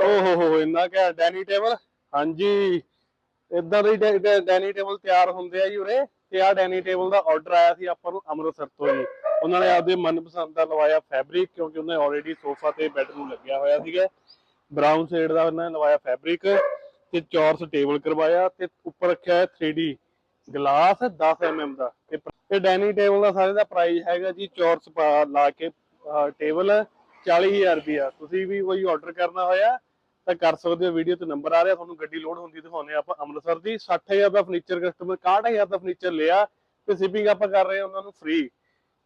ਓਹ ਹੋ ਹੋ ਇੰਨਾ ਕਿ ਡਾਈਨਿੰਗ ਟੇਬਲ ਹਾਂਜੀ। ਇਦਾਂ ਦੇ ਡਾਈਨਿੰਗ ਟੇਬਲ ਤਿਆਰ ਹੁੰਦੇ ਆ ਜੀ ਉਰੇ। ਤੇ ਆ ਡਾਈਨਿੰਗ ਟੇਬਲ ਦਾ ਆਰਡਰ ਆਇਆ ਸੀ ਆਪਾਂ ਨੂੰ ਅੰਮ੍ਰਿਤਸਰ ਤੋਂ ਜੀ। ਉਹਨਾਂ ਨੇ ਆਪਦੇ ਮਨਪਸੰਦ ਦਾ ਲਵਾਇਆ ਫੈਬਰਿਕ ਕਿਉਂਕਿ ਉਹਨੇ ਆਲਰੇਡੀ ਸੋਫਾ ਤੇ ਬੈੱਡ ਨੂੰ ਲੱਗਿਆ ਹੋਇਆ ਸੀਗਾ। ਬਰਾਊਨ ਸ਼ੇਡ ਦਾ ਉਹਨਾਂ ਨੇ ਲਵਾਇਆ ਫੈਬਰਿਕ ਤੇ ਚੌਰਸ ਟੇਬਲ ਕਰਵਾਇਆ ਤੇ ਉੱਪਰ ਰੱਖਿਆ ਹੈ 3D ਗਲਾਸ 10 mm ਦਾ। ਤੇ ਇਹ ਡਾਈਨਿੰਗ ਟੇਬਲ ਦਾ ਸਾਰੇ ਦਾ ਪ੍ਰਾਈਸ ਹੈਗਾ ਜੀ ਚੌਰਸ ਲਾ ਕੇ ਟੇਬਲ 40000 ਰੁਪਿਆ ਤੁਸੀਂ ਵੀ ਕੋਈ ਆਰਡਰ ਕਰਨਾ ਹੋਇਆ ਤਾਂ ਕਰ ਸਕਦੇ ਹੋ ਵੀਡੀਓ ਤੇ ਨੰਬਰ ਆ ਰਿਹਾ, ਤੁਹਾਨੂੰ ਗੱਡੀ ਲੋਡ ਹੁੰਦੀ ਦਿਖਾਉਂਦੇ ਆਪਾਂ। ਅੰਮ੍ਰਿਤਸਰ ਦੀ 60000 ਦਾ ਫਰਨੀਚਰ ਕਸਟਮਰ 61000 ਦਾ ਫਰਨੀਚਰ ਲਿਆ ਤੇ ਸ਼ਿਪਿੰਗ ਆਪਾਂ ਕਰ ਰਹੇ ਹਾਂ ਉਹਨਾਂ ਨੂੰ ਫ੍ਰੀ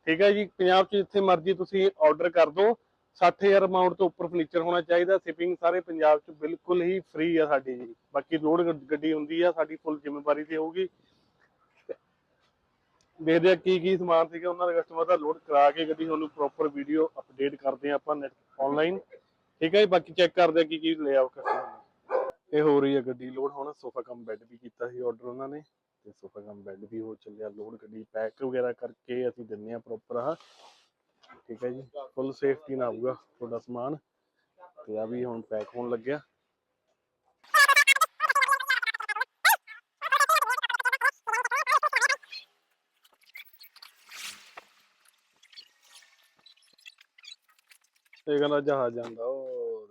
ਠੀਕ ਹੈ ਜੀ, ਪੰਜਾਬ 'ਚ ਜਿੱਥੇ ਮਰਜ਼ੀ ਤੁਸੀਂ ਆਰਡਰ ਕਰ ਦਿਓ। 60000 ਅਮਾਉਂਟ ਤੋਂ ਉੱਪਰ ਫਰਨੀਚਰ ਹੋਣਾ ਚਾਹੀਦਾ ਸ਼ਿਪਿੰਗ ਸਾਰੇ ਪੰਜਾਬ 'ਚ ਬਿਲਕੁਲ ਹੀ ਫ੍ਰੀ ਆ ਸਾਡੀ ਜੀ। ਬਾਕੀ ਲੋਡ ਗੱਡੀ ਹੁੰਦੀ ਆ, ਸਾਡੀ ਫੁੱਲ ਜ਼ਿੰਮੇਵਾਰੀ ਤੇ ਹੋਊਗੀ। ਦੇਖਦੇ ਆ ਕੀ ਕੀ ਸਮਾਨ ਸੀਗਾ, ਉਹਨਾਂ ਦੇ ਕਸਟਮਰ ਦਾ ਲੋਡ ਕਰਾ ਕੇ ਗੱਡੀ ਤੁਹਾਨੂੰ ਪ੍ਰੋਪਰ ਵੀਡੀਓ ਅਪਡੇਟ ਕਰਦੇ ਆ ਆਪਾਂ ਨੈਟ ਆਨਲਾਈਨ ਠੀਕ ਹੈ ਜੀ, ਬਾਕੀ ਚੈੱਕ ਕਰਦੇ ਆ ਕੀ ਕੀ ਲਿਆ ਉਹ ਇਹ ਹੋ ਰਹੀ ਹੈ ਗੱਡੀ ਲੋਡ ਹੁਣ ਸੋਫਾ ਕਮ ਬੈੱਡ ਵੀ ਕੀਤਾ ਸੀ ਆਰਡਰ ਉਹਨਾਂ ਨੇ, ਤੇ ਸੋਫਾ ਕਮ ਬੈੱਡ ਵੀ ਹੋ ਚੱਲਿਆ ਲੋਡ ਗੱਡੀ ਪੈਕ ਵਗੈਰਾ ਕਰਕੇ ਅਸੀਂ ਦਿੰਨੇ ਆ ਪ੍ਰੋਪਰ ਆ ਠੀਕ ਹੈ ਜੀ ਫੁੱਲ ਸੇਫਟੀ ਨਾਲ ਆਊਗਾ ਤੁਹਾਡਾ ਸਮਾਨ, ਤੇ ਆ ਵੀ ਹੁਣ ਪੈਕ ਹੋਣ ਲੱਗਿਆ। ਇਹ ਕਹਿੰਦਾ ਜਹਾਜ਼ ਜਾਂਦਾ, ਉਹ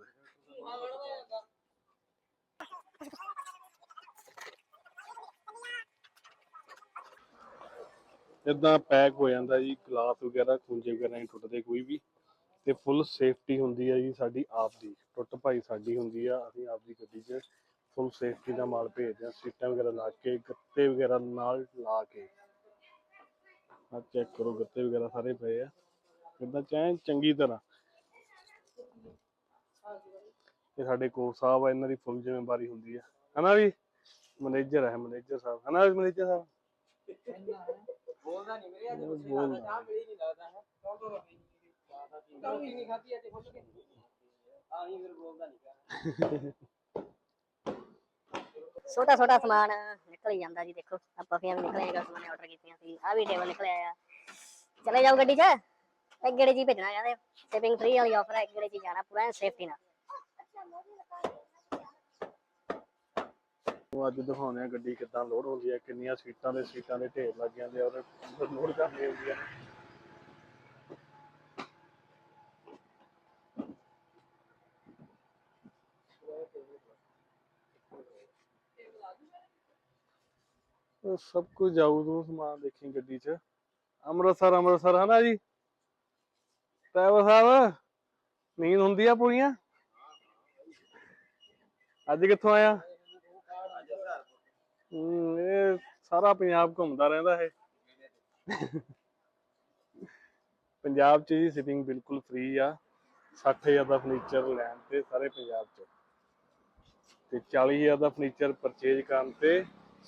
ਇਦਾਂ ਪੈਕ ਹੋ ਜਾਂਦਾ ਜੀ ਗਲਾਸ ਵਗੈਰਾ, ਖੁੰਝੇ ਵਗੈਰਾ ਨਹੀਂ ਟੁੱਟਦੇ ਕੋਈ ਵੀ। ਤੇ ਫੁੱਲ ਸੇਫਟੀ ਹੁੰਦੀ ਹੈ ਜੀ ਸਾਡੀ ਆਪ ਦੀ ਟੁੱਟ ਭਾਈ ਸਾਡੀ ਹੁੰਦੀ ਆ, ਅਸੀਂ ਆਪ ਦੀ ਗੱਡੀ 'ਚ ਫੁੱਲ ਸੇਫਟੀ ਦਾ ਮਾਲ ਭੇਜਦੇ ਹਾਂ ਸੀਟਾਂ ਵਗੈਰਾ ਲਾ ਕੇ, ਗੱਤੇ ਵਗੈਰਾ ਨਾਲ ਲਾ ਕੇ। ਆ ਚੈੱਕ ਕਰੋ, ਗੱਤੇ ਵਗੈਰਾ ਸਾਰੇ ਪਏ ਆ। ਇਦਾਂ ਚਾਹੇ ਚੰਗੀ ਤਰ੍ਹਾਂ। ਇਹ ਸਾਡੇ ਕੋਚ ਸਾਹਿਬ ਆ ਇਹਨਾਂ ਦੀ ਫੁੱਲ ਜ਼ਿੰਮੇਵਾਰੀ ਹੁੰਦੀ ਆ। ਹਨਾ ਵੀ? ਮੈਨੇਜਰ ਹੈ ਮੈਨੇਜਰ ਸਾਹਿਬ। ਹਨਾ ਵੀ ਮੈਨੇਜਰ ਸਾਹਿਬ? ਬੋਲਦਾ ਨਹੀਂ ਮੇਰੇ ਅੱਜ ਕੁਝ ਬੋਲਦਾ। ਨਹੀਂ ਚਾਹ ਮਿਲੀ ਨਹੀਂ ਲੱਗਦਾ ਹੈ ਕੌਣ ਨਹੀਂ ਖਾਦੀ ਅੱਜ ਖੁੱਲ ਕੇ ਆ। ਨਹੀਂ ਫਿਰ ਬੋਲਦਾ ਨਹੀਂ ਪਿਆ। ਛੋਟਾ ਛੋਟਾ ਸਮਾਨ ਨਿਕਲ ਹੀ ਜਾਂਦਾ ਜੀ ਦੇਖੋ। ਆ ਪਫੀਆਂ ਵੀ ਨਿਕਲੇ ਗਾ ਸਮਾਨ ਆਰਡਰ ਕੀਤੀਆਂ ਸੀ। ਆ ਵੀ ਟੇਬਲ ਨਿਕਲਿਆ ਆ। ਚਲੇ ਜਾਓ ਗੱਡੀ 'ਚ। ਇੱਕ ਗੇੜੇ ਹੀ ਭੇਜਣਾ ਜਾਂਦੇ ਸ਼ਿਪਿੰਗ ਫ੍ਰੀ ਵਾਲੀ ਆਫਰ ਹੈ ਇੱਕ ਗੇੜੇ 'ਚ ਜਾਣਾ ਪੂਰਾ ਸੇਫਟੀ ਨਾਲ। ਉਹ ਅੱਜ ਦਿਖਾਉਂਦੇ ਆ ਗੱਡੀ ਕਿੱਦਾਂ ਲੋਡ ਹੁੰਦੀ ਹੈ, ਕਿੰਨੀਆਂ ਸੀਟਾਂ ਦੇ ਸੀਟਾਂ ਦੇ ਢੇਰ ਲੱਗ ਜਾਂਦੇ ਆ ਔਰ ਲੋਡ ਕਰਨੀ ਹੁੰਦੀ ਆ ਸਭ ਕੁਝ ਜਾਊ ਤੂੰ ਸਮਾਨ ਦੇਖੀ ਗੱਡੀ 'ਚ। ਅੰਮ੍ਰਿਤਸਰ ਅੰਮ੍ਰਿਤਸਰ, ਹਨਾ ਜੀ? ਡਰਾਈਵਰ ਸਾਹਿਬ, ਨੀਂਦ ਹੁੰਦੀ ਆ ਪੂਰੀਆਂ? ਅੱਜ ਕਿੱਥੋਂ ਆਇਆ? ਹੂੰ, ਇਹ ਸਾਰਾ ਪੰਜਾਬ ਘੁੰਮਦਾ ਰਹਿੰਦਾ ਇਹ। ਪੰਜਾਬ 'ਚ ਜੀ ਸ਼ਿਪਿੰਗ ਬਿਲਕੁਲ ਫ੍ਰੀ ਆ। 60000 ਦਾ ਫਰਨੀਚਰ ਲੈਣ ਤੇ ਸਾਰੇ ਪੰਜਾਬ 'ਚ। ਤੇ 40000 ਦਾ ਫਰਨੀਚਰ ਪਰਚੇਜ ਕਰਨ ਤੇ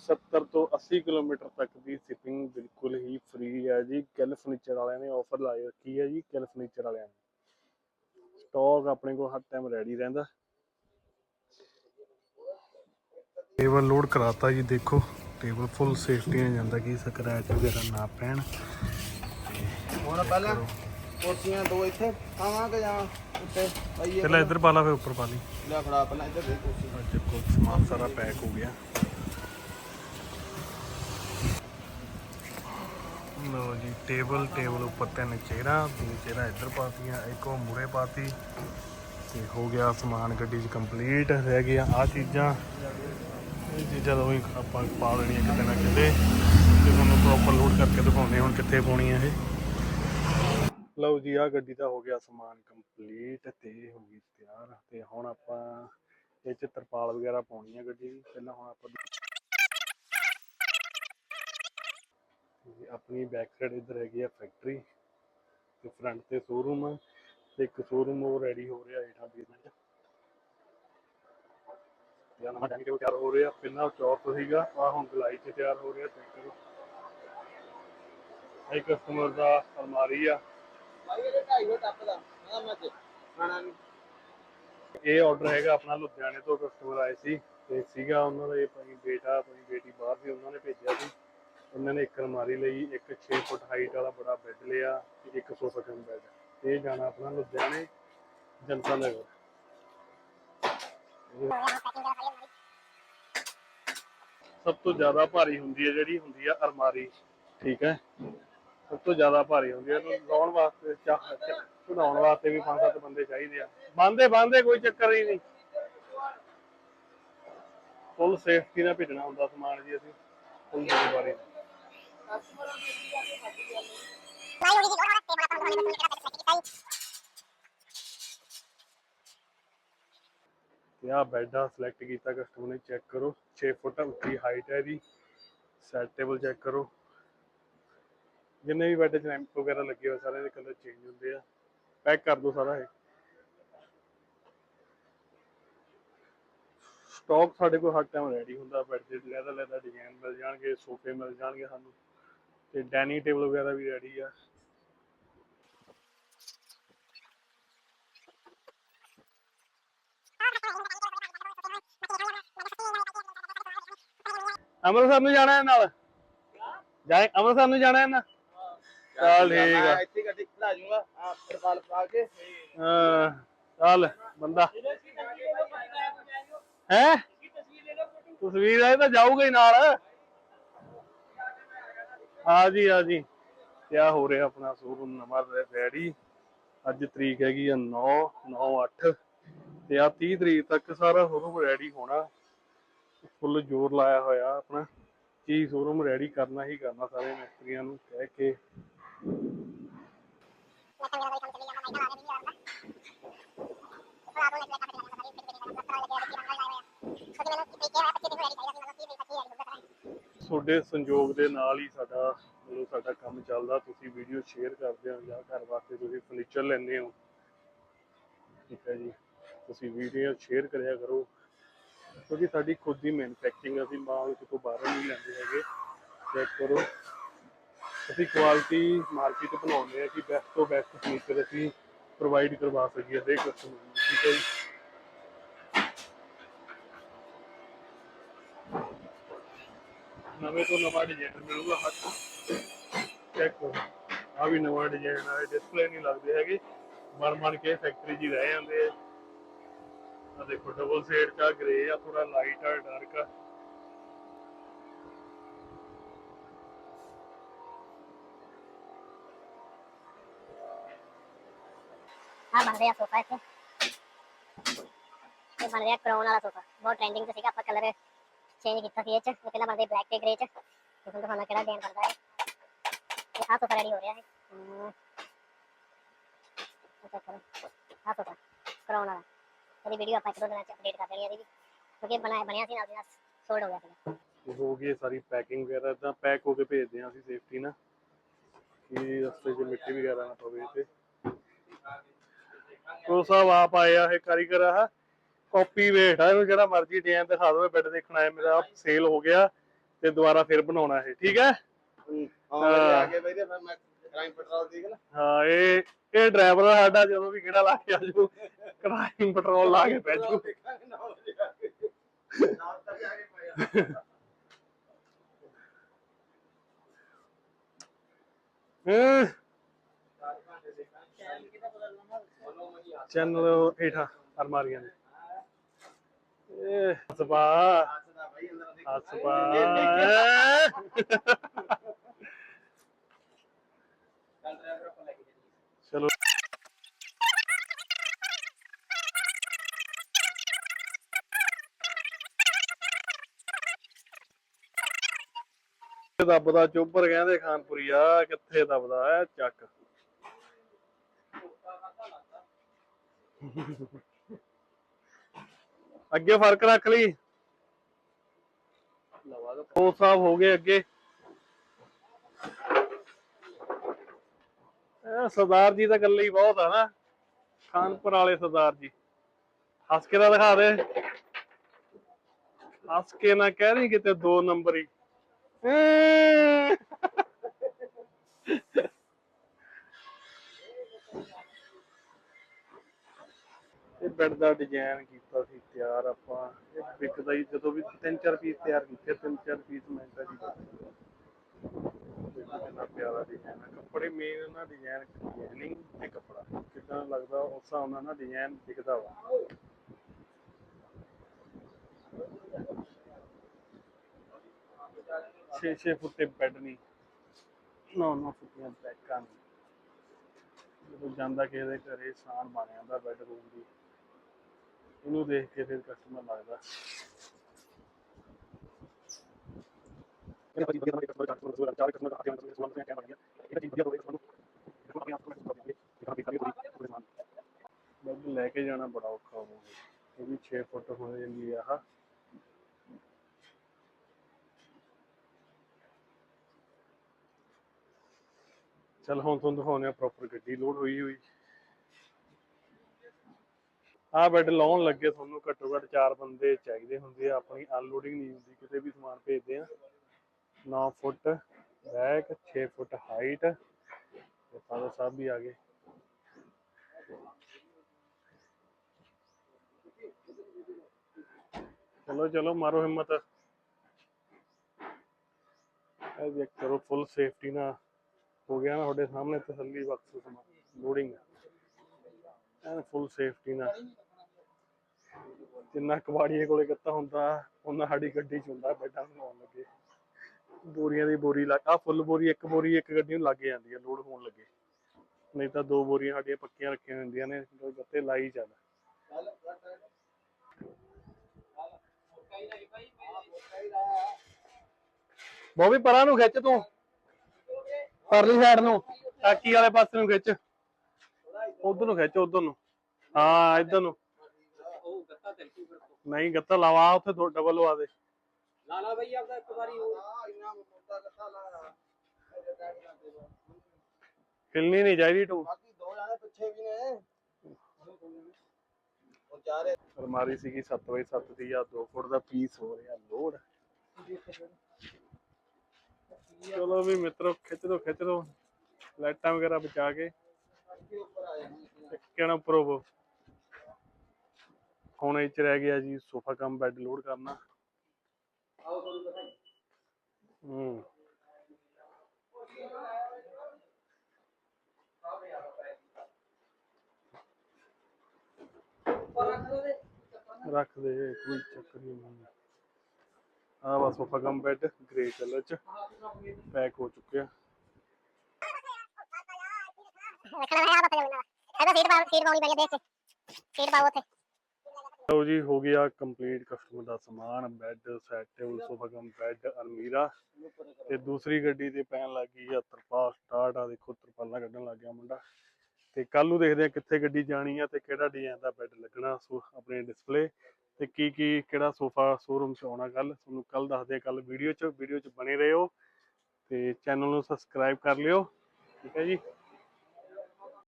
70 ਤੋਂ 80 ਕਿਲੋਮੀਟਰ ਤੱਕ ਦੀ ਸ਼ਿਪਿੰਗ ਬਿਲਕੁਲ ਹੀ ਫ੍ਰੀ ਹੈ ਜੀ। ਕਿਲ ਫਰਨੀਚਰ ਵਾਲਿਆਂ ਨੇ ਆਫਰ ਲਾਈ ਰੱਖੀ ਹੈ ਜੀ ਕਿਲ ਫਰਨੀਚਰ ਵਾਲਿਆਂ ਨੇ। ਸਟਾਕ ਆਪਣੇ ਕੋਲ ਹਰ ਟਾਈਮ ਰੈਡੀ ਰਹਿੰਦਾ। ਟੇਬਲ ਲੋਡ ਕਰਾਤਾ ਜੀ ਦੇਖੋ। ਟੇਬਲ ਫੁੱਲ ਸੇਫਟੀ ਨਾਲ ਜਾਂਦਾ ਕਿ ਸਕ੍ਰੈਚ ਵਗੈਰਾ ਨਾ ਪੈਣ। ਹੁਣ ਪਹਿਲਾਂ ਕੁਰਸੀਆਂ ਦੋ ਇੱਥੇ ਆਵਾਂਗੇ ਜਾਂ ਉੱਤੇ? ਪਹਿਲਾਂ ਇੱਧਰ ਪਾ ਲਾ ਫਿਰ ਉੱਪਰ ਪਾ ਲਈ। ਲੈ ਫੜਾ ਪਹਿਲਾਂ ਇੱਧਰ ਦੇ ਕੁਰਸੀ। ਦੇਖੋ ਸਮਾਨ ਸਾਰਾ ਪੈਕ ਹੋ ਗਿਆ। ਲੋ ਜੀ ਟੇਬਲ ਟੇਬਲ ਉੱਪਰ ਤਿੰਨ ਚੇਅਰਾਂ ਤਿੰਨ ਚੇਅਰਾਂ ਇੱਧਰ ਪਾਤੀਆਂ ਇੱਕ ਉਹ ਮੂਰੇ ਪਾਤੀ ਤੇ ਹੋ ਗਿਆ ਸਮਾਨ ਗੱਡੀ 'ਚ ਕੰਪਲੀਟ ਰਹਿ ਗਿਆ। ਆ ਚੀਜ਼ਾਂ ਇਹ ਚੀਜ਼ਾਂ ਤਾਂ ਆਪਾਂ ਪਾ ਲੈਣੀਆਂ ਕਿਤੇ ਨਾ ਕਿਤੇ ਤੇ ਤੁਹਾਨੂੰ ਪ੍ਰੋਪਰ ਲੋਡ ਕਰਕੇ ਦਿਖਾਉਂਦੇ ਹੁਣ ਕਿੱਥੇ ਪਾਉਣੀ ਹੈ ਇਹ। ਲਓ ਜੀ ਆ ਗੱਡੀ ਦਾ ਹੋ ਗਿਆ ਸਮਾਨ ਕੰਪਲੀਟ ਤੇ ਹੋ ਗਈ ਤਿਆਰ ਤੇ ਹੁਣ ਆਪਾਂ ਇਹ ਚ ਤਰਪਾਲ ਵਗੈਰਾ ਪਾਉਣੀ ਹੈ ਗੱਡੀ ਦੀ। ਪਹਿਲਾਂ ਹੁਣ ਆਪਾਂ ਆਪਣੀ ਬੈਕ ਸਾਈਡ ਇੱਧਰ ਹੈਗੀ ਆ ਫੈਕਟਰੀ ਤੇ ਫਰੰਟ ਤੇ ਸ਼ੋਰੂਮ ਆ ਤੇ ਇੱਕ ਸ਼ੋਰੂਮ ਉਹ ਰੈਡੀ ਹੋ ਰਿਹਾ ਹੇਠਾਂ ਬੇਸਮੈਂਟ ਜਾਂ ਨਵਾਂ ਟੈਂਕ ਤਿਆਰ ਹੋ ਰਿਹਾ? ਪਹਿਲਾਂ ਚੌਕ ਸੀਗਾ? ਆ ਹੁਣ ਗਲਾਈ ਚ ਤਿਆਰ ਹੋ ਰਿਹਾ ਚੈੱਕ ਕਰੋ। ਇਹ ਕਸਟਮਰ ਦਾ ਅਲਮਾਰੀ ਆ। ਭਾਈ ਇਹ 250 ਟੱਪ ਦਾ ਮੈਂ ਮੈਂ ਖਾਣਾ ਨਹੀਂ ਇਹ ਆਰਡਰ ਹੈਗਾ ਆਪਣਾ ਲੁਧਿਆਣੇ ਤੋਂ ਕਸਟਮਰ ਆਏ ਸੀ ਤੇ ਸੀਗਾ ਉਹਨਾਂ ਦਾ ਇਹ ਭਾਈ ਬੇਟਾ, ਭਾਈ ਬੇਟੀ ਬਾਹਰ ਸੀ ਉਹਨਾਂ ਨੇ ਭੇਜਿਆ ਸੀ। ਉਹਨਾਂ ਨੇ ਇੱਕ ਅਲਮਾਰੀ ਲਈ, ਇੱਕ 6 ਫੁੱਟ ਹਾਈਟ ਵਾਲਾ ਬੜਾ ਬੈੱਡ ਲਿਆ ਤੇ ਇੱਕ ਸੋਫਾ ਕਮ ਬੈੱਡ ਇਹ ਜਾਣਾ ਆਪਣਾ ਲੁਧਿਆਣੇ ਜਨਤਾ ਨਗਰ। ਸਭ ਤੋਂ ਜ਼ਿਆਦਾ ਭਾਰੀ ਹੁੰਦੀ ਹੈ ਜਿਹੜੀ ਹੁੰਦੀ ਆ ਅਰਮਾਰੀ ਠੀਕ ਹੈ? ਸਭ ਤੋਂ ਜ਼ਿਆਦਾ ਭਾਰੀ ਹੁੰਦੀ ਹੈ, ਇਹਨੂੰ ਲਾਉਣ ਵਾਸਤੇ ਚੜਾਉਣ ਵਾਸਤੇ ਵੀ ਪੰਜ ਸੱਤ ਬੰਦੇ ਚਾਹੀਦੇ ਆ। ਬੰਦੇ ਬੰਦੇ ਕੋਈ ਚੱਕਰ ਹੀ ਨਹੀਂ। ਫੁੱਲ ਸੇਫਟੀ ਨਾਲ ਭੇਜਣਾ ਹੁੰਦਾ ਸਮਾਨ ਜੀ ਅਸੀਂ ਫੁੱਲ ਜ਼ਿੰਮੇਵਾਰੀ ਨਾਲ। ਤੇ ਆਹ ਸਿਲੈਕਟ ਕੀਤਾ ਕਸਟਮਰ ਨੇ ਚੈੱਕ ਕਰੋ 6 ਫੁੱਟ ਉੱਚੀ ਹਾਈਟ ਹੈ ਇਹਦੀ ਸੈਟ ਟੇਬਲ ਚੈੱਕ ਕਰੋ। ਜਿੰਨੇ ਵੀ ਬੈੱਡ 'ਚ ਰੈਂਪ ਵਗੈਰਾ ਲੱਗੇ ਹੋਏ ਸਾਰੇ ਦੇ ਕਲਰ ਚੇਂਜ ਹੁੰਦੇ ਆ। ਪੈਕ ਕਰ ਦੋ ਸਾਰਾ ਇਹ। ਸਟਾਕ ਸਾਡੇ ਕੋਲ ਹਰ ਟਾਈਮ ਰੈਡੀ ਹੁੰਦਾ ਬੈੱਡ ਦੇ ਲੈਦਰ ਲੈਦਰ ਡਿਜ਼ਾਈਨ ਮਿਲ ਜਾਣਗੇ, ਸੋਫੇ ਮਿਲ ਜਾਣਗੇ ਸਾਨੂੰ, ਤੇ ਡਾਈਨਿੰਗ ਟੇਬਲ ਵਗੈਰਾ ਵੀ ਰੈਡੀ ਆ। ਅੰਮ੍ਰਿਤਸਰ ਨੂੰ ਜਾਣਾ ਹੈ ਨਾਲ? ਜਾਏ ਅੰਮ੍ਰਿਤਸਰ ਨੂੰ ਜਾਣਾ ਹੈ ਨਾ? ਚੱਲ ਠੀਕ ਆ। ਇੱਥੇ ਗੱਡੀ ਖੜਾ ਜਾਊਂਗਾ ਆ ਤਰਪਾਲ ਪਾ ਕੇ। ਹਾਂ ਚੱਲ ਬੰਦਾ। ਹੈ? ਤਸਵੀਰ ਆਏ ਤਾਂ ਜਾਊਗਾ ਹੀ ਨਾਲ। ਹਾਂ ਜੀ ਹਾਂ ਜੀ। ਕਿਆ ਹੋ ਰਿਹਾ ਆਪਣਾ ਸ਼ੋਰੂਮ ਨਵਾਂ ਰੈਡੀ ਅੱਜ ਤਰੀਕ ਹੈਗੀ ਆ 9 9 8 ਤੇ ਆ 30 ਤਰੀਕ ਤੱਕ ਸਾਰਾ ਸ਼ੋਰੂਮ ਰੈਡੀ ਹੋਣਾ। ਫੁੱਲ ਜ਼ੋਰ ਲਾਇਆ ਹੋਇਆ ਆਪਣਾ। ਕੀ ਸ਼ੋਰੂਮ ਰੈਡੀ ਕਰਨਾ ਹੀ ਕਰਨਾ ਸਾਰੇ ਮਿਸਤਰੀਆਂ ਨੂੰ ਕਹਿ ਕੇ। ਤੁਹਾਡੇ ਸੰਯੋਗ ਦੇ ਨਾਲ ਹੀ ਸਾਡਾ ਮਤਲਬ ਸਾਡਾ ਕੰਮ ਚੱਲਦਾ, ਤੁਸੀਂ ਵੀਡੀਓ ਸ਼ੇਅਰ ਕਰਦੇ ਹੋ ਜਾਂ ਘਰ ਵਾਸਤੇ ਤੁਸੀਂ ਫਰਨੀਚਰ ਲੈਂਦੇ ਹੋ। ਠੀਕ ਹੈ ਜੀ। ਤੁਸੀਂ ਵੀਡੀਓ ਸ਼ੇਅਰ ਕਰਿਆ ਕਰੋ। ਕਿਉਂਕਿ ਸਾਡੀ ਖੁਦ ਦੀ ਮੈਨੂਫੈਕਚਰਿੰਗ ਅਸੀਂ ਮਾਲ ਕਿਤੋਂ ਬਾਹਰੋਂ ਨਹੀਂ ਲੈਂਦੇ ਹੈਗੇ। ਚੈੱਕ ਕਰੋ। ਅਸੀਂ ਕੁਆਲਿਟੀ ਮਾਰਕੀਟ ਬਣਾਉਂਦੇ ਆ ਕਿ ਬੈਸਟ ਤੋਂ ਬੈਸਟ ਫਰਨੀਚਰ ਅਸੀਂ ਪ੍ਰੋਵਾਈਡ ਕਰਵਾ ਸਕੀਏ ਹਰੇਕ ਕਸਟਮਰ ਨੂੰ, ਠੀਕ ਹੈ ਜੀ? ਨਵੇਂ ਤੋਂ ਨਵਾਂ ਡਿਜ਼ਾਈਨ ਮਿਲੂਗਾ ਹੱਥ ਚੈੱਕ ਕਰੋ। ਆ ਵੀ ਨਵਾਂ ਡਿਜ਼ਾਈਨ ਆ ਡਿਸਪਲੇ ਨਹੀਂ ਲੱਗਦੇ ਹੈਗੇ। ਬਣ ਬਣ ਕੇ ਫੈਕਟਰੀ 'ਚ ਹੀ ਰਹਿ ਜਾਂਦੇ ਆ। ਆ ਦੇਖੋ ਡਬਲ ਸ਼ੇਡ ਚ ਗ੍ਰੇ ਆ ਥੋੜਾ ਲਾਈਟ ਆ ਡਾਰਕ ਆ। ਆ ਬਣ ਰਿਹਾ ਸੋਫਾ ਇੱਥੇ। ਇਹ ਬਣ ਰਿਹਾ ਕਰਾਉਣ ਵਾਲਾ ਸੋਫਾ। ਬਹੁਤ ਟ੍ਰੈਂਡਿੰਗ ਤੇ ਸੀਗਾ, ਆਪਾਂ ਕਲਰ ਚੇਂਜ ਕੀਤਾ ਸੀ ਇਹ ਚ। ਇਹ ਪਹਿਲਾਂ ਬਣਦੇ ਬਲੈਕ ਤੇ ਗ੍ਰੇ ਚ। ਤੇ ਹੁਣ ਦਿਖਾਉਣਾ ਕਿਹੜਾ ਡਿਜ਼ਾਈਨ ਬਣਦਾ ਹੈ ਇਹ ਆ ਸੋਫਾ ਰੈਡੀ ਹੋ ਰਿਹਾ ਹੈ ਹਮ। ਇਹ check ਕਰੋ ਆ ਸੋਫਾ। ਕਰਾਉਣ ਵਾਲਾ। ਇਹਦੀ ਵੀਡੀਓ ਆਪਾਂ ਇੱਕ ਦੋ ਦਿਨਾਂ ਚ ਅਪਡੇਟ ਕਰ ਦੇਣੀ ਹੈ ਇਹਦੀ ਵੀ ਕਿਉਂਕਿ ਬਣਾਇਆ ਬਣਿਆ ਸੀ ਨਾਲ ਦੀ ਨਾਲ ਸੋਲਡ ਹੋ ਗਿਆ ਤੇ ਹੋ ਗਈ ਹੈ ਸਾਰੀ ਪੈਕਿੰਗ ਵਗੈਰਾ ਤਾਂ ਪੈਕ ਹੋ ਕੇ ਭੇਜਦੇ ਆ ਅਸੀਂ ਸੇਫਟੀ ਨਾਲ ਕਿ ਰਸਤੇ 'ਚ ਮਿੱਟੀ ਵਗੈਰਾ ਨਾ ਪਵੇ ਤੇ ਉਹ ਸਭ ਆਪ ਆਏ ਆ ਇਹ ਕਾਰੀਗਰ ਆ ਕਾਪੀ ਵੇਟ ਆ ਇਹਨੂੰ ਜਿਹੜਾ ਮਰਜ਼ੀ ਡਿਜ਼ਾਈਨ ਦਿਖਾ ਦੋ ਬੈੱਡ ਦੇਖਣਾ ਹੈ ਮੇਰਾ ਸੇਲ ਹੋ ਗਿਆ ਤੇ ਦੁਬਾਰਾ ਫਿਰ ਬਣਾਉਣਾ ਹੈ ਠੀਕ ਹੈ? ਹਾਂ ਆ ਕੇ ਬਈ ਫਿਰ ਮੈਂ ਕ੍ਰਾਈਮ ਪੈਟਰੋਲ ਦੇਖ ਲਾ। ਹਾਂ ਇਹ ਇਹ ਡਰਾਈਵਰ ਸਾਡਾ ਜਦੋਂ ਵੀ ਕਿਹੜਾ ਲਾ ਕੇ ਆ ਜਾਊ ਪੈਟਰੋਲ ਲਾ ਕੇ ਪੈ ਜਾਊ। ਚੈਨਲ ਕਿਹਦਾ ਅਰਮਾਰੀਆਂ ਦੇ ਇਹ ਹਸਪਾ ਦੱਸਦਾ ਬਈ ਅੰਦਰ ਦੇਖ ਹਸਪਾ ਕੱਲ ਡਰਾਈਵਰ ਆਪਾਂ ਲੈ ਕੇ ਚੱਲੀਏ ਚਲੋ ਦੱਬਦਾ ਚੋਬਰ ਕਹਿੰਦੇ ਖਾਨਪੁਰੀ ਆ ਕਿੱਥੇ ਦੱਬਦਾ ਐ ਚੱਕ ਅੱਗੇ ਫ਼ਰਕ ਰੱਖ ਲਈ ਲਵਾ ਦੋ ਉਹ ਸਾਹਿਬ ਹੋ ਗਏ ਅੱਗੇ ਇਹ ਸਰਦਾਰ ਜੀ ਤਾਂ ਗੱਲੇ ਹੀ ਬਹੁਤ ਆ ਨਾ। ਖਾਨਪੁਰ ਵਾਲੇ ਸਰਦਾਰ ਜੀ। ਹੱਸ ਕੇ ਤਾਂ ਦਿਖਾ ਦੇ। ਹੱਸ ਕੇ ਨਾ ਕਹਿ ਰਹੀ ਕਿਤੇ ਦੋ ਨੰਬਰ ਹੀ। ਇਹ ਬੈੱਡ ਦਾ ਡਿਜ਼ਾਈਨ ਕੀਤਾ ਸੀ, ਤਿਆਰ ਆਪਾਂ। ਇਹ ਵਿਕਦਾ ਹੀ ਜਦੋਂ ਵੀ ਤਿੰਨ ਚਾਰ ਪੀਸ ਤਿਆਰ ਕੀਤੇ, ਤਿੰਨ ਚਾਰ ਪੀਸ ਮਿੰਟਾਂ ਜੀ। ਇੰਨਾ ਪਿਆਰਾ ਡਿਜ਼ਾਈਨ ਹੈ ਕੱਪੜੇ ਮੇਨ ਇਹਨਾਂ ਡਿਜ਼ਾਈਨ ਡਿਜ਼ਾਈਨਿੰਗ ਤੇ ਕੱਪੜਾ। ਕਿੰਨਾ ਲੱਗਦਾ ਉਸ ਹਿਸਾਬ ਨਾਲ ਨਾ ਡਿਜ਼ਾਈਨ ਦਿਖਦਾ ਵਾ। ਛੇ ਛੇ ਫੁੱਟ ਦੇ ਬੈੱਡ ਨਹੀਂ ਨੌ ਨੌ ਫੁੱਟੀਆਂ ਬੈੱਡਾਂ ਨੇ। ਜਦੋਂ ਜਾਂਦਾ ਕਿਸੇ ਦੇ ਘਰੇ, ਸਾਨ ਬਣ ਜਾਂਦਾ ਬੈੱਡ ਰੂਮ ਦੀ ਉਹਨੂੰ ਦੇਖ ਕੇ ਫਿਰ ਕਸਟਮਰ ਲੱਗਦਾ। ਇਹਨਾਂ ਭਾਜੀ ਵਧੀਆ ਨੰਬਰ ਕਸਟਮਰ ਚਾਰ ਕਸਟਮਰ ਚਾਰ ਕਸਟਮਰ ਆ ਕੇ ਉਹਨਾਂ ਨੂੰ ਕਿਹਾ ਬਣ ਗਿਆ ਇਹ ਚੀਜ਼ ਵਧੀਆ ਹੋਵੇ ਤੁਹਾਨੂੰ ਆਪਣੇ ਆਪ ਨੂੰ ਕਰ ਦਿਖਾ ਦੇ ਬੈੱਡ ਲੈ ਕੇ ਜਾਣਾ ਬੜਾ ਔਖਾ ਹੋਊਗਾ ਇਹ ਵੀ 6 ਫੁੱਟ ਹੋ ਜਾਂਦੀ ਆ ਆਹ। ਚਲ ਹੁਣ ਤੁਹਾਨੂੰ ਦਿਖਾਉਂਦੇ ਆ ਪ੍ਰੋਪਰ ਗੱਡੀ ਲੋਡ ਹੋਈ ਹੋਈ। ਆ ਬੈੱਡ ਲਾਉਣ ਲੱਗੇ ਤੁਹਾਨੂੰ ਘੱਟੋ ਘੱਟ ਚਾਰ ਬੰਦੇ ਚਾਹੀਦੇ ਹੁੰਦੇ ਆ, ਆਪਣੀ ਅਨਲੋਡਿੰਗ ਨਹੀਂ ਹੁੰਦੀ, ਕਿਤੇ ਵੀ ਸਮਾਨ ਭੇਜਦੇ ਆ। 9 ਫੁੱਟ ਬੈਕ 6 ਫੁੱਟ ਹਾਈਟ ਤੇ ਫਾਦਰ ਸਾਹਿਬ ਵੀ ਆ ਗਏ ਚਲੋ ਚਲੋ ਮਾਰੋ ਹਿੰਮਤ ਇਹ ਦੇਖ ਕਰੋ ਫੁੱਲ ਸੇਫਟੀ ਨਾਲ ਹੋ ਗਿਆ ਨਾ ਤੁਹਾਡੇ ਸਾਹਮਣੇ ਤਸੱਲੀ ਬਖਸ਼ ਸਮਾਂ ਲੋਡਿੰਗ ਐਨ ਫੁੱਲ ਸੇਫਟੀ ਨਾਲ ਜਿੰਨਾ ਕਬਾੜੀਏ ਕੋਲੇ ਕੱਤਾ ਹੁੰਦਾ ਉਹਨਾਂ ਸਾਡੀ ਗੱਡੀ ਚ ਹੁੰਦਾ ਬੈਠਾ ਬਣਾਉਣ ਲੱਗੇ ਬੋਰੀਆਂ ਦੀ ਬੋਰੀ ਲੱਗ ਆ ਫੁੱਲ ਬੋਰੀ, ਇੱਕ ਬੋਰੀ, ਇੱਕ ਗੱਡੀ ਨੂੰ ਲੱਗ ਜਾਂਦੀ ਹੈ ਲੋਡ ਹੋਣ ਲੱਗੇ। ਨਹੀਂ ਤਾਂ ਦੋ ਬੋਰੀਆਂ ਸਾਡੀਆਂ ਪੱਕੀਆਂ ਰੱਖੀਆਂ ਹੁੰਦੀਆਂ ਨੇ, ਜੋ ਗੱਤੇ ਲਾਈ ਚੱਲ। ਬੋਬੀ, ਪਰਾਂ ਨੂੰ ਖਿੱਚ ਤੂੰ। ਪਰਲੀ ਸਾਈਡ ਨੂੰ। ਟਾਕੀ ਵਾਲੇ ਪਾਸੇ ਨੂੰ ਖਿੱਚ। ਉਧਰ ਨੂੰ ਖਿੱਚ, ਉਧਰ ਨੂੰ। ਹਾਂ, ਇੱਧਰ ਨੂੰ। ਨਹੀਂ, ਗੱਤਾ ਲਾਵਾ, ਉੱਥੇ ਡਬਲ ਲਵਾ ਦੇ। ਲਾ ਲਾ ਆਪਦਾ ਇੱਕ ਵਾਰੀ ਹੋਰ। ਹਿਲਣੀ ਨਹੀਂ ਚਾਹੀਦੀ ਟੂ ਬਾਕੀ ਦੋ ਜਾਣੇ ਪਿੱਛੇ ਵੀ ਨੇ। ਅਲਮਾਰੀ ਸੀਗੀ 7 ਬਾਈ 7 ਦੀ ਆ 2 ਫੁੱਟ ਦਾ ਪੀਸ ਹੋ ਰਿਹਾ ਲੋਡ ਚਲੋ ਵੀ ਮਿੱਤਰੋ ਖਿੱਚ ਦੋ ਖਿੱਚ ਦੋ ਲਾਈਟਾਂ ਵਗੈਰਾ ਬਚਾ ਕੇ। ਅੱਗੇ ਉੱਪਰ। ਹੁਣ ਇਹ ਚ ਰਹਿ ਗਿਆ ਜੀ ਸੋਫਾ ਕਮ ਬੈੱਡ ਲੋਡ ਕਰਨਾ। ਆਓ ਤੁਹਾਨੂੰ ਦਿਖਾਈ। ਹੂੰ। ਉੱਪਰ ਰੱਖ ਦੋ ਦੇ ਰੱਖ ਦੇ ਕੋਈ ਚੱਕਰ ਹੀ ਨਹੀਂ। ਆ ਵਾ sofa cum bed grey colour ਚ ਪੈਕ ਹੋ ਚੁੱਕਿਆ। ਰੱਖਣਾ ਹੈ ਆ ਪਤਾ ਜਾਂਦਾ ਇਹਦਾ ਸੀਟ ਪਾ ਸੀਟ ਪਾਉਣੀ ਪੈਣੀ ਦੇਖ ਕੇ। ਸੀਟ ਪਾਓ ਉੱਥੇ। ਲਓ ਜੀ, ਹੋ ਗਿਆ ਕੰਪਲੀਟ ਕਸਟਮਰ ਦਾ ਸਮਾਨ bed set table sofa cum bed ਅਲਮੀਰਾ। ਤੇ ਦੂਸਰੀ ਗੱਡੀ ਤੇ ਪੈਣ ਲੱਗ ਗਈ ਆ ਤਰਪਾਲ ਸਟਾਰਟ ਆ, ਦੇਖੋ ਤਰਪਾਲਾਂ ਕੱਢਣ ਲੱਗ ਗਿਆ ਮੁੰਡਾ। ਤੇ ਕੱਲ ਨੂੰ ਦੇਖਦੇ ਆ ਕਿੱਥੇ ਗੱਡੀ ਜਾਣੀ ਆ ਤੇ ਕਿਹੜਾ ਡਿਜ਼ਾਈਨ ਦਾ ਬੈੱਡ ਲੱਗਣਾ, ਸੋ ਆਪਣੇ ਡਿਸਪਲੇ ਤੇ ਕੀ ਕੀ, ਕਿਹੜਾ ਸੋਫਾ ਸ਼ੋਰੂਮ ਚ ਆਉਣਾ ਕੱਲ ਤੁਹਾਨੂੰ ਕੱਲ ਦੱਸਦੇ ਆ ਕੱਲ ਵੀਡੀਓ ਚ ਵੀਡੀਓ ਚ ਬਣੇ ਰਹੋ। ਤੇ ਚੈਨਲ ਨੂੰ ਸਬਸਕ੍ਰਾਈਬ ਕਰ ਲਿਓ। ਠੀਕ ਹੈ ਜੀ।